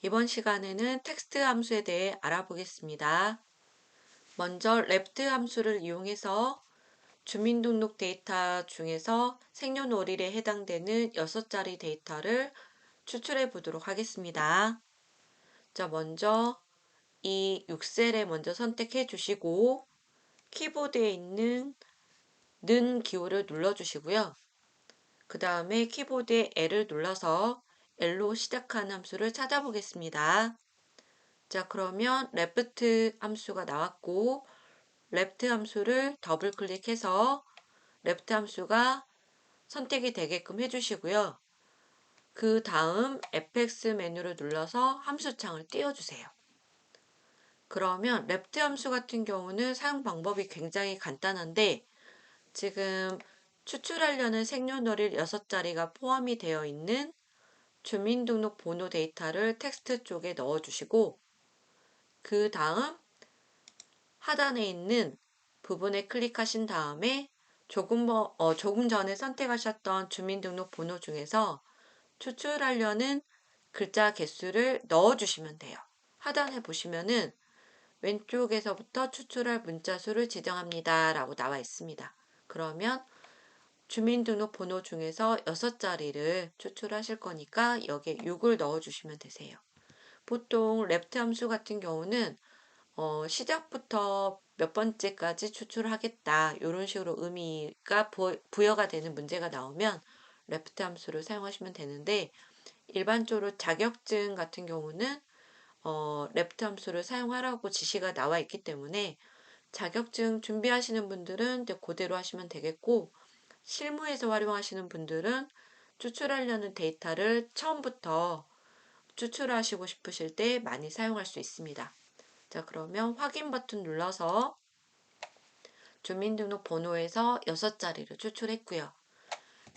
이번 시간에는 텍스트 함수에 대해 알아보겠습니다. 먼저 left 함수를 이용해서 주민등록 데이터 중에서 생년월일에 해당되는 6자리 데이터를 추출해 보도록 하겠습니다. 자, 먼저 이 6셀에 먼저 선택해 주시고 키보드에 있는 는 기호를 눌러 주시고요. 그 다음에 키보드에 L을 눌러서 L로 시작하는 함수를 찾아보겠습니다. 자, 그러면 left 함수가 나왔고 left 함수를 더블 클릭해서 left 함수가 선택이 되게끔 해주시고요. 그 다음 fx 메뉴를 눌러서 함수창을 띄워주세요. 그러면 left 함수 같은 경우는 사용 방법이 굉장히 간단한데 지금 추출하려는 생년월일 6자리가 포함이 되어 있는 주민등록 번호 데이터를 텍스트 쪽에 넣어주시고 그 다음 하단에 있는 부분에 클릭하신 다음에 조금, 어, 조금 전에 선택하셨던 주민등록 번호 중에서 추출하려는 글자 개수를 넣어주시면 돼요. 하단에 보시면은 왼쪽에서부터 추출할 문자 수를 지정합니다. 라고 나와 있습니다. 그러면 주민등록번호 중에서 6자리를 추출하실 거니까 여기에 6을 넣어주시면 되세요. 보통 랩트 함수 같은 경우는 어, 시작부터 몇 번째까지 추출하겠다 이런 식으로 의미가 부여가 되는 문제가 나오면 레프트 함수를 사용하시면 되는데 일반적으로 자격증 같은 경우는 어, 레프트 함수를 사용하라고 지시가 나와 있기 때문에 자격증 준비하시는 분들은 그대로 하시면 되겠고 실무에서 활용하시는 분들은 추출하려는 데이터를 처음부터 추출하시고 싶으실 때 많이 사용할 수 있습니다. 자, 그러면 확인 버튼 눌러서 주민등록번호에서 6자리를 추출했고요.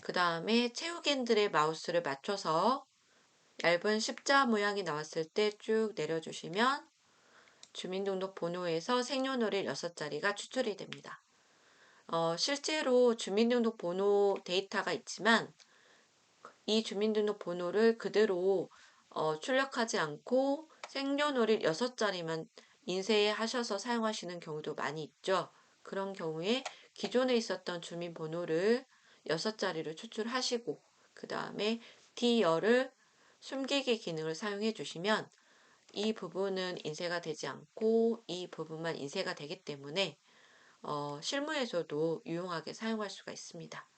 그 다음에 채우겐들의 마우스를 맞춰서 얇은 십자 모양이 나왔을 때 쭉 내려주시면 주민등록번호에서 생년월일 6자리가 추출이 됩니다. 어, 실제로 주민등록번호 데이터가 있지만 이 주민등록번호를 그대로 어, 출력하지 않고 생년월일 6자리만 인쇄하셔서 사용하시는 경우도 많이 있죠. 그런 경우에 기존에 있었던 주민번호를 6자리를 추출하시고 그 다음에 D열을 숨기기 기능을 사용해 주시면 이 부분은 인쇄가 되지 않고 이 부분만 인쇄가 되기 때문에 어, 실무에서도 유용하게 사용할 수가 있습니다.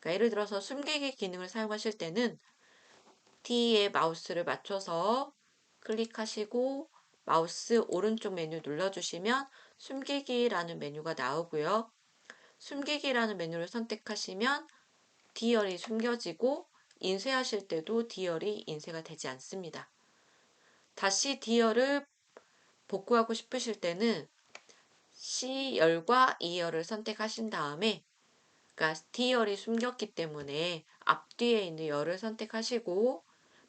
그러니까 예를 들어서 숨기기 기능을 사용하실 때는 T에 마우스를 맞춰서 클릭하시고 마우스 오른쪽 메뉴 눌러주시면 숨기기라는 메뉴가 나오고요. 숨기기라는 메뉴를 선택하시면 D열이 숨겨지고 인쇄하실 때도 D열이 인쇄가 되지 않습니다. 다시 D열을 복구하고 싶으실 때는 C열과 E열을 선택하신 다음에 그러니까 D열이 숨겼기 때문에 앞뒤에 있는 열을 선택하시고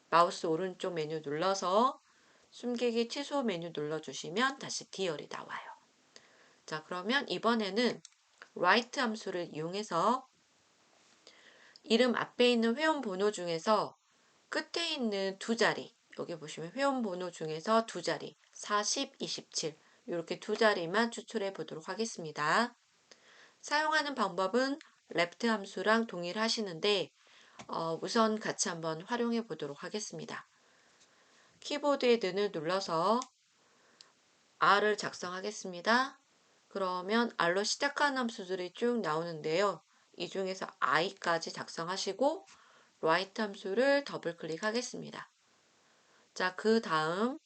마우스 오른쪽 메뉴 눌러서 숨기기 취소 메뉴 눌러주시면 다시 D열이 나와요. 자 그러면 이번에는 write 함수를 이용해서 이름 앞에 있는 회원 번호 중에서 끝에 있는 두 자리 여기 보시면 회원 번호 중에서 두 자리 40, 27 이렇게 두 자리만 추출해 보도록 하겠습니다. 사용하는 방법은 left 함수랑 동일하시는데 어, 우선 같이 한번 활용해 보도록 하겠습니다. 키보드에 는을 눌러서 R을 작성하겠습니다. 그러면 R로 시작하는 함수들이 쭉 나오는데요. 이 중에서 I까지 작성하시고 write 함수를 더블 클릭하겠습니다. 자, 그 다음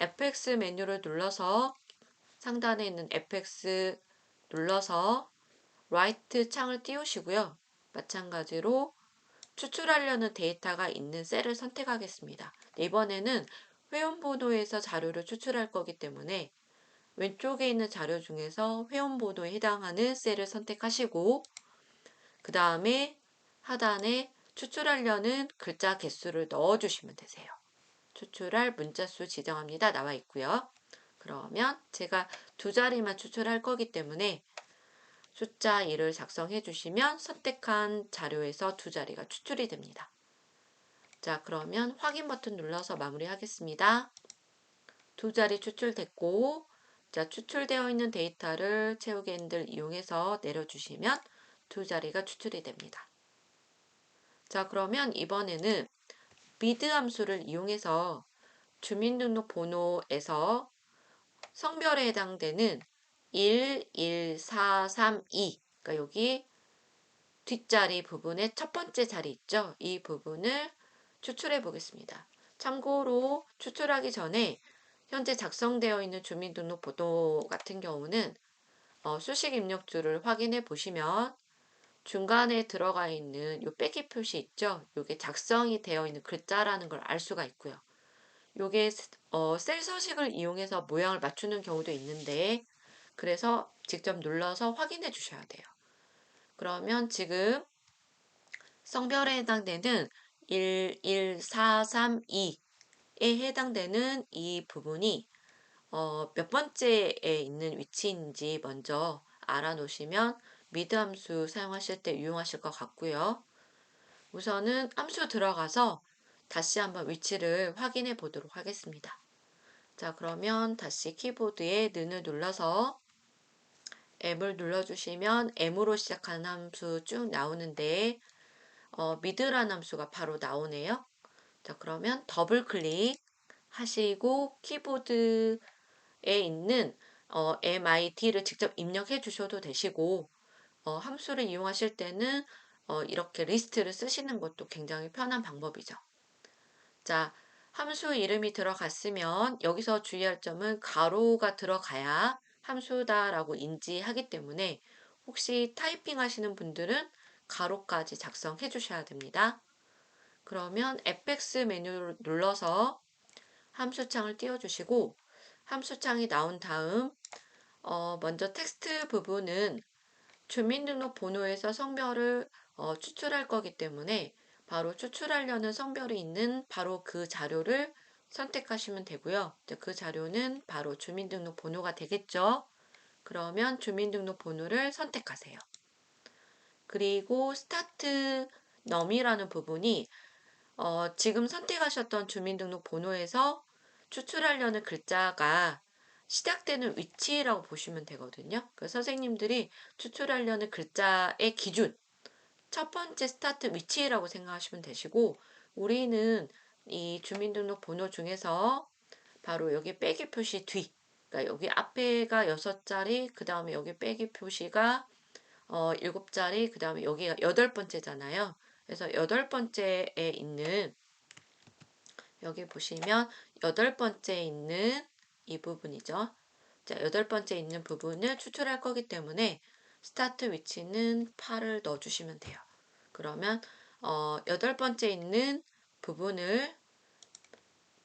fx 메뉴를 눌러서 상단에 있는 fx 눌러서 write 창을 띄우시고요. 마찬가지로 추출하려는 데이터가 있는 셀을 선택하겠습니다. 이번에는 회원번호에서 자료를 추출할 거기 때문에 왼쪽에 있는 자료 중에서 회원번호에 해당하는 셀을 선택하시고 그 다음에 하단에 추출하려는 글자 개수를 넣어주시면 되세요. 추출할 문자 수 지정합니다. 나와 있고요. 그러면 제가 두 자리만 추출할 거기 때문에 숫자 1을 작성해 주시면 선택한 자료에서 두 자리가 추출이 됩니다. 자, 그러면 확인 버튼 눌러서 마무리하겠습니다. 두 자리 추출됐고, 자, 추출되어 있는 데이터를 채우기 핸들 이용해서 내려주시면 두 자리가 추출이 됩니다. 자, 그러면 이번에는 미드 함수를 이용해서 주민등록번호에서 성별에 해당되는 1, 1, 4, 3, 2. 그러니까 여기 뒷자리 부분의 첫 번째 자리 있죠? 이 부분을 추출해 보겠습니다. 참고로 추출하기 전에 현재 작성되어 있는 주민등록번호 같은 경우는 어, 수식 입력줄을 확인해 보시면 중간에 들어가 있는 요 빼기 표시 있죠? 요게 작성이 되어 있는 글자라는 걸 알 수가 있고요. 요게 어, 셀 서식을 이용해서 모양을 맞추는 경우도 있는데 그래서 직접 눌러서 확인해 주셔야 돼요. 그러면 지금 성별에 해당되는 1, 1, 4, 3, 2에 해당되는 이 부분이 어, 몇 번째에 있는 위치인지 먼저 알아놓으시면 미드 함수 사용하실 때 유용하실 것 같고요. 우선은 함수 들어가서 다시 한번 위치를 확인해 보도록 하겠습니다. 자, 그러면 다시 키보드에 는을 눌러서 M을 눌러주시면 M으로 시작하는 함수 쭉 나오는데 어, 미드라는 함수가 바로 나오네요. 자, 그러면 더블 클릭 하시고 키보드에 있는 어, MIT를 직접 입력해 주셔도 되시고 어, 함수를 이용하실 때는 어, 이렇게 리스트를 쓰시는 것도 굉장히 편한 방법이죠. 자, 함수 이름이 들어갔으면 여기서 주의할 점은 가로가 들어가야 함수다라고 인지하기 때문에 혹시 타이핑 하시는 분들은 가로까지 작성해 주셔야 됩니다. 그러면 fx 메뉴를 눌러서 함수창을 띄워주시고 함수창이 나온 다음 어, 먼저 텍스트 부분은 주민등록번호에서 성별을 어, 추출할 거기 때문에 바로 추출하려는 성별이 있는 바로 그 자료를 선택하시면 되고요. 그 자료는 바로 주민등록번호가 되겠죠. 그러면 주민등록번호를 선택하세요. 그리고 스타트 넘이라는 부분이 어, 지금 선택하셨던 주민등록번호에서 추출하려는 글자가 시작되는 위치라고 보시면 되거든요. 그 선생님들이 추출하려는 글자의 기준, 첫 번째 스타트 위치라고 생각하시면 되시고, 우리는 이 주민등록번호 중에서 바로 여기 빼기 표시 뒤, 그러니까 여기 앞에가 여섯 자리, 그 다음에 여기 빼기 표시가 어, 일곱 자리, 그 다음에 여기가 여덟 번째잖아요. 그래서 여덟 번째에 있는 여기 보시면 여덟 번째에 있는 이 부분이죠. 자, 여덟 번째 있는 부분을 추출할 거기 때문에 스타트 위치는 8을 넣어주시면 돼요. 그러면 어, 여덟 번째 있는 부분을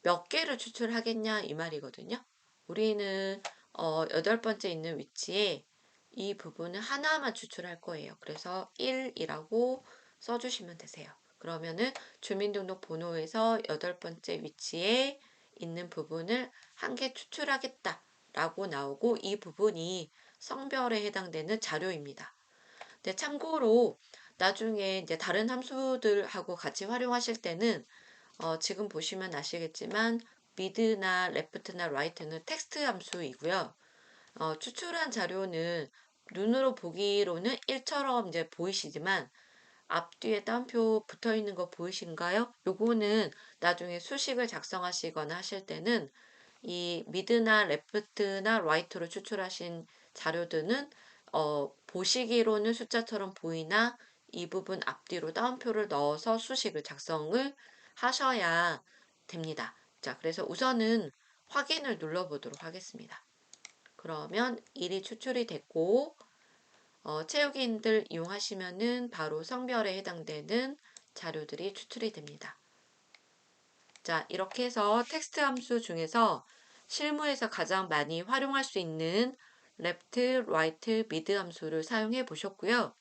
몇 개를 추출하겠냐 이 말이거든요. 우리는 어, 여덟 번째 있는 위치에 이 부분을 하나만 추출할 거예요. 그래서 1이라고 써주시면 되세요. 그러면은 주민등록번호에서 여덟 번째 위치에 있는 부분을 한 개 추출하겠다 라고 나오고 이 부분이 성별에 해당되는 자료입니다. 네, 참고로 나중에 이제 다른 함수들하고 같이 활용하실 때는 어, 지금 보시면 아시겠지만 미드나 레프트나 라이트는 텍스트 함수이고요. 어, 추출한 자료는 눈으로 보기로는 1처럼 이제 보이시지만 앞뒤에 따옴표 붙어 있는 거 보이신가요? 요거는 나중에 수식을 작성하시거나 하실 때는 이 미드나 레프트나 라이트로 추출하신 자료들은 어, 보시기로는 숫자처럼 보이나 이 부분 앞뒤로 따옴표를 넣어서 수식을 작성을 하셔야 됩니다. 자, 그래서 우선은 확인을 눌러보도록 하겠습니다. 그러면 일이 추출이 됐고 어, 채우기인들 이용하시면은 바로 성별에 해당되는 자료들이 추출이 됩니다. 자, 이렇게 해서 텍스트 함수 중에서 실무에서 가장 많이 활용할 수 있는 left, right, mid 함수를 사용해 보셨고요.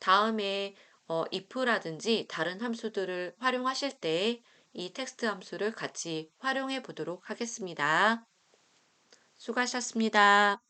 다음에 어, if라든지 다른 함수들을 활용하실 때 이 텍스트 함수를 같이 활용해 보도록 하겠습니다. 수고하셨습니다.